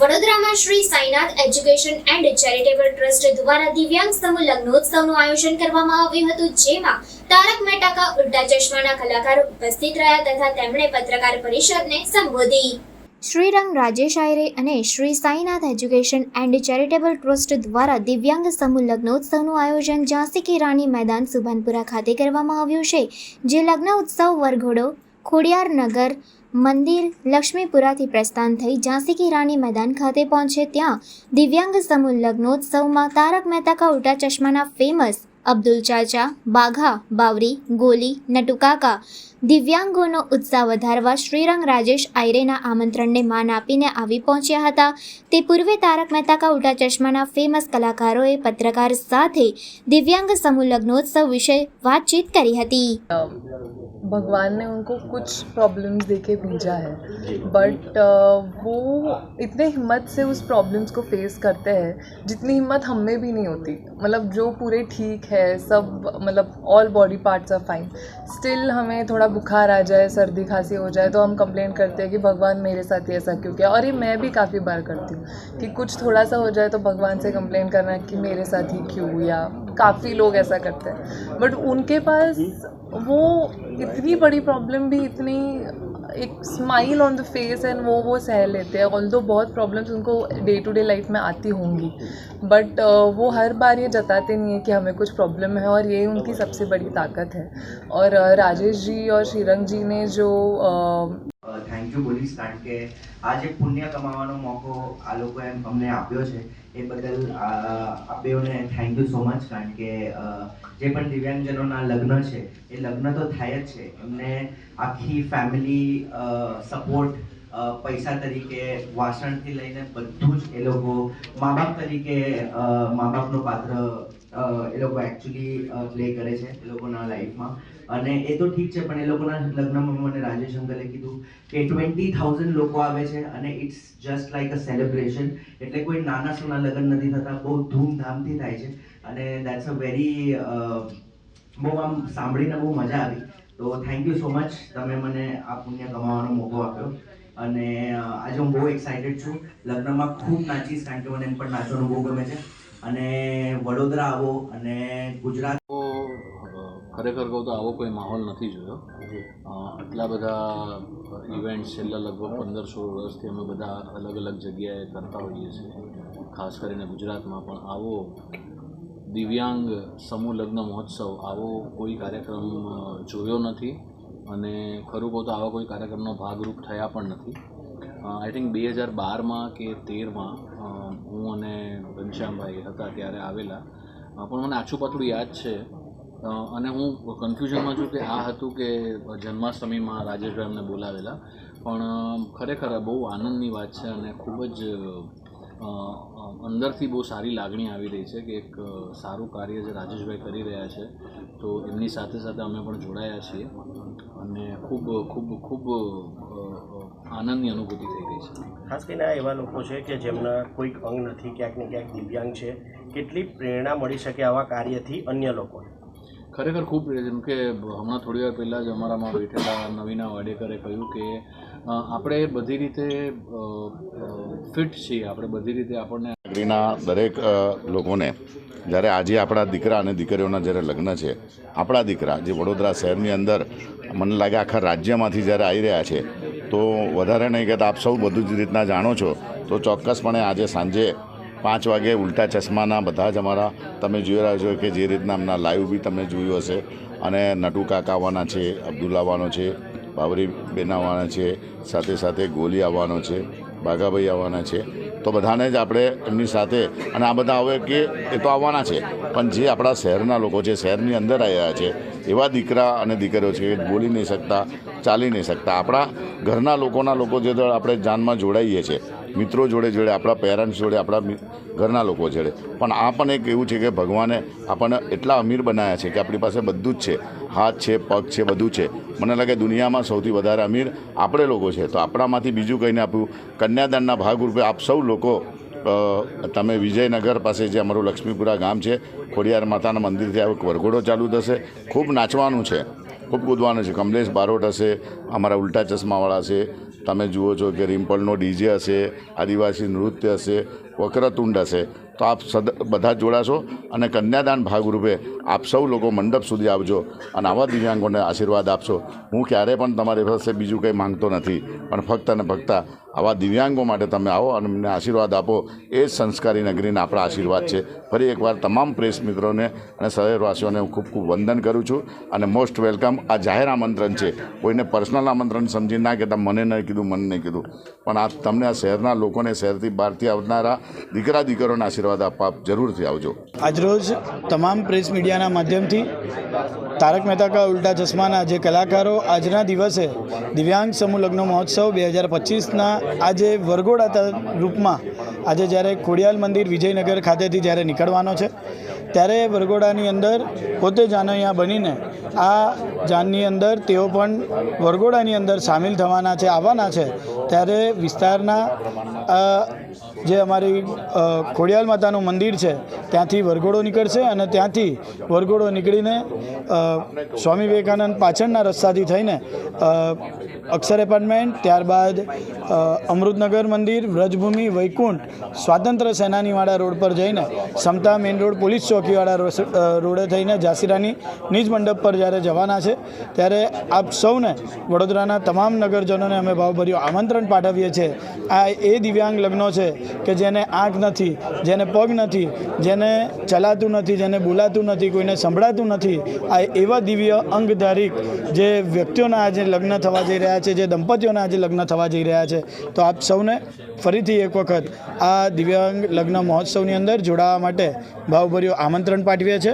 વડોદરામાં Shri Sainath education and charitable trust દ્વારા દિવ્યાંગ સમૂહ લગ્નોત્સવનું આયોજન કરવામાં આવ્યું હતું, જેમાં તારક મહેતા ઉલ્ટા ચશ્માના કલાકારો ઉપસ્થિત રહ્યા તથા તેમણે પત્રકાર પરિષદને સંબોધી. શ્રીરંગ રાજેશ આયરે અને Shri Sainath education and charitable trust દ્વારા દિવ્યાંગ સમૂહ લગ્નોત્સવનું આયોજન ઝાંસી કી રાણી મેદાન સુભાનપુરા ખાતે કરવામાં આવ્યું છે, જે લગ્ન ઉત્સવ વરઘોડો ખોડિયાર નગર મંદિર લક્ષ્મીપુરાથી પ્રસ્થાન થઈ ઝાંસી કી રાણી મેદાન ખાતે પહોંચે ત્યાં દિવ્યાંગ સમૂહ લગ્નોત્સવમાં તારક મહેતા કા ઉલ્ટા ચશ્માના ફેમસ અબ્દુલ ચાચા, બાઘા, બાવરી, ગોલી નટુકાકા દિવ્યાંગોનો ઉત્સાહ વધારવા શ્રીરંગ રાજેશ આયરેના આમંત્રણને માન આપીને આવી પહોંચ્યા હતા. તે પૂર્વે તારક મહેતા કા ઉલ્ટા ચશ્માના ફેમસ કલાકારોએ પત્રકાર સાથે દિવ્યાંગ સમૂહ લગ્નોત્સવ વિશે વાતચીત કરી હતી. भगवान ने उनको कुछ प्रॉब्लम्स देके भेजा है। बट वो इतने हिम्मत से उस प्रॉब्लम्स को फेस करते हैं जितनी हिम्मत हम में भी नहीं होती। मतलब जो पूरे ठीक है सब मतलब all body parts are fine still हमें थोड़ा बुखार आ जाए सर्दी खांसी हो जाए तो हम कंप्लेन करते हैं कि भगवान मेरे साथ ही ऐसा क्यों किया। और ये मैं भी काफ़ी बार करती हूँ कि कुछ थोड़ा सा हो जाए तो भगवान से कंप्लेन करना कि मेरे साथ ही क्यों या काफ़ी लोग ऐसा करते हैं। बट उनके पास वो इतनी बड़ी प्रॉब्लम भी इतनी एक smile on the face and वो वो सह लेते हैं। ऑल दो बहुत प्रॉब्लम्स उनको डे टू डे लाइफ में आती होंगी। बट वो हर बार ये जताते नहीं है कि हमें कुछ प्रॉब्लम है और ये उनकी सबसे बड़ी ताकत है। और अ, राजेश जी और श्रीरंग जी ने जो अ, થેન્ક યુ બોલીશ કારણ કે આ જે પુણ્ય કમાવાનો મોકો આ લોકોએ અમને આપ્યો છે, એ બદલ આ બેઓને થેન્ક યુ સો મચ કારણ કે જે પણ દિવ્યાંગજનોના લગ્ન છે, એ લગ્ન તો થાય જ છે. એમને આખી ફેમિલી સપોર્ટ પૈસા તરીકે, વાસણથી લઈને બધું જ એ લોકો, મા બાપ તરીકે મા બાપનો પાત્ર એ લોકો એકચ્યુઅલી પ્લે કરે છે એ લોકોના લાઈફમાં અને એ તો ઠીક છે, પણ એ લોકોના લગ્નમાં મને રાજેશ અંકલે કીધું કે ટ્વેન્ટી થાઉઝન્ડ લોકો આવે છે અને it's just like a celebration એટલે કોઈ નાના સોના લગ્ન નથી થતા, બહુ ધૂમધામથી થાય છે. અને દેટ્સ અ વેરી બહુ આમ સાંભળીને બહુ મજા આવી. તો થેન્ક યુ સો મચ તમે મને આ પુણ્ય કમાવાનો મોકો આપ્યો. અને આજે હું બહુ એક્સાઇટેડ છું. લગ્નમાં ખૂબ નાચીશ કારણ કે મને એમ પણ નાચવાનું બહુ ગમે છે. અને વડોદરા આવો અને ગુજરાત ખરેખર કહું તો આવો કોઈ માહોલ નથી જોયો. આટલા બધા ઇવેન્ટ્સ છેલ્લા લગભગ પંદર સોળ વર્ષથી અમે બધા અલગ અલગ જગ્યાએ કરતા હોઈએ છીએ. ખાસ કરીને ગુજરાતમાં પણ આવો દિવ્યાંગ સમૂહ લગ્ન મહોત્સવ આવો કોઈ કાર્યક્રમ જોયો નથી. અને ખરું કહું તો આવા કોઈ કાર્યક્રમનો ભાગરૂપ થયા પણ નથી. આઈ થિંક બે હજાર બારમાં કે તેરમાં હું અને ઘનશ્યામભાઈ હતા ત્યારે આવેલા. પણ મને આછું પાતળું યાદ છે. અને હું કન્ફ્યુઝનમાં છું કે આ હતું કે જન્માષ્ટમીમાં રાજેશભાઈ અમને બોલાવેલા. પણ ખરેખર બહુ આનંદની વાત છે અને ખૂબ જ અંદરથી બહુ સારી લાગણી આવી રહી છે કે એક સારું કાર્ય જે રાજેશભાઈ કરી રહ્યા છે, તો એમની સાથે સાથે અમે પણ જોડાયા છીએ અને ખૂબ ખૂબ ખૂબ આનંદની અનુભૂતિ થઈ રહી છે. ખાસ કરીને આ એવા લોકો છે કે જેમના કોઈક અંગ નથી, ક્યાંક ને ક્યાંક દિવ્યાંગ છે, કેટલી પ્રેરણા મળી શકે આવા કાર્યથી અન્ય લોકોને? ખરેખર ખૂબ, જેમ કે હમણાં થોડી વાર પહેલાં જ અમારામાં બેઠેલા નવીના વાડેકરે કહ્યું કે આપણે બધી રીતે ફિટ છીએ. આપણે બધી રીતે આપણને નગરીના દરેક લોકોને જ્યારે આજે આપણા દીકરા અને દીકરીઓના જ્યારે લગ્ન છે, આપણા દીકરા જે વડોદરા શહેરની અંદર મને લાગે આખા રાજ્યમાંથી જ્યારે આવી રહ્યા છે, તો વધારે નહીં કહેતા આપ સૌ બધું જ રીતના જાણો છો, તો ચોક્કસપણે આજે સાંજે પાંચ વાગે ઉલ્ટા ચશ્માના બધા જ અમારા તમે જોઈ રહ્યા છો કે જે રીતના એમના લાઈવ બી તમે જોયું હશે. અને નટુ કાકા આવવાના છે અબ્દુલ આવવાનો છે, બાબરી બેન આવવાના છે, સાથે સાથે ગોલી આવવાનો છે, બાઘાભાઈ આવવાના છે. તો બધાને જ આપણે એમની સાથે અને આ બધા હવે કે એ તો આવવાના છે. પણ જે આપણા શહેરના લોકો છે, શહેરની અંદર આવ્યા છે, એવા દીકરા અને દીકરીઓ છે કે બોલી નહીં શકતા, ચાલી નહીં શકતા. આપણા ઘરના લોકોના લોકો જે આપણે જાનમાં જોડાઈએ છીએ. મિત્રો જોડે જોડે, આપણા પેરેન્ટ્સ જોડે, આપણા ઘરના લોકો જોડે. પણ આ પણ એક એવું છે કે ભગવાને આપણને એટલા અમીર બનાવ્યા છે કે આપણી પાસે બધું જ છે. હાથ છે, પગ છે, બધું છે. મને લાગે દુનિયામાં સૌથી વધારે અમીર આપણે લોકો છે. તો આપણામાંથી બીજું કંઈને આપ્યું કન્યાદાનના ભાગરૂપે આપ સૌ લોકો તમે વિજયનગર પાસે જે અમારું લક્ષ્મીપુરા ગામ છે, ખોડિયાર માતાના મંદિરથી આ વરઘોડો ચાલુ થશે. ખૂબ નાચવાનું છે. ખૂબ કૂદવાનું છે. કમલેશ બારોટ હશે, અમારા ઉલ્ટા ચશ્માવાળા છે તમે જુઓ છો કે રિમ્પલનો ડીજે હશે, આદિવાસી નૃત્ય હશે. વક્રતુંડ હશે. તો આપ સદ, બધા જોડાશો અને કન્યાદાન ભાગરૂપે આપ સૌ લોકો મંડપ સુધી આવજો અને આવા દિવ્યાંગોને આશીર્વાદ આપશો. હું ક્યારેય પણ તમારી પાસે બીજું કંઈ માંગતો નથી, પણ ફક્ત અને ફક્ત આવા દિવ્યાંગો માટે તમે આવો અને અમને આશીર્વાદ આપો. એ જ સંસ્કારી નગરીના આપણા આશીર્વાદ છે. ફરી એકવાર તમામ પ્રેસ મિત્રોને અને શહેરવાસીઓને હું ખૂબ ખૂબ વંદન કરું છું અને મોસ્ટ વેલકમ આ જાહેર આમંત્રણ છે. કોઈને પર્સનલ આમંત્રણ સમજી ના કહેતા મને નહીં કીધું, મને નહીં કીધું. પણ આ તમને આ શહેરના લોકોને શહેરથી બહારથી આવનારા દીકરા દીકરોના આશીર્વાદ આપવા આપ જરૂરથી આવજો. આજરોજ તમામ પ્રેસ મીડિયાના માધ્યમથી તારક મહેતા કા ઉલ્ટા ચશ્માના જે કલાકારો આજના દિવસે દિવ્યાંગ સમૂહ લગ્ન મહોત્સવ બે હજાર પચીસના આજે વરઘોડા રૂપમાં આજે જ્યારે ખોડિયાલ મંદિર વિજયનગર ખાતેથી જ્યારે નીકળવાનો છે, ત્યારે વરઘોડાની અંદર પોતે જાનૈયા બનીને આ જાનની અંદર તેઓ પણ વરઘોડાની અંદર સામેલ થવાના છે, આવવાના છે. ત્યારે વિસ્તારના જે અમારી ખોડિયાલ માતાનું મંદિર છે, ત્યાંથી વરઘોડો નીકળશે અને ત્યાંથી વરઘોડો નીકળીને સ્વામી વિવેકાનંદ પાછળના રસ્તાથી થઈને અક્ષર એપાર્ટમેન્ટ, ત્યારબાદ અમૃતનગર મંદિર, વ્રજભૂમિ, વૈકુંઠ સ્વાતંત્ર્ય સેનાનીવાળા રોડ પર જઈને, સમતા મેઇન રોડ, પોલીસ ચોકીવાળા રોડે થઈને ઝાંસીરાની નિજ મંડપ પર જ્યારે જવાના છે, ત્યારે આપ સૌને વડોદરાના તમામ નગરજનોને અમે ભાવભર્યું આમંત્રણ પાઠવીએ છીએ. આ એ દિવ્યાંગ લગ્નો છે કે જેને આંખ નથી, જેને પગ નથી, જેને ચલાતું નથી, જેને બોલાતું નથી, કોઈને સંભળાતું નથી, આ એવા દિવ્ય અંગધારિક જે વ્યક્તિઓના આજે લગ્ન થવા જઈ રહ્યા છે, જે દંપતીઓના આજે લગ્ન થવા જઈ રહ્યા છે. તો આપ સૌને ફરીથી એક વખત આ દિવ્યાંગ લગ્ન મહોત્સવની અંદર જોડાવા માટે ભાવભર્યું આમંત્રણ પાઠવીએ છીએ.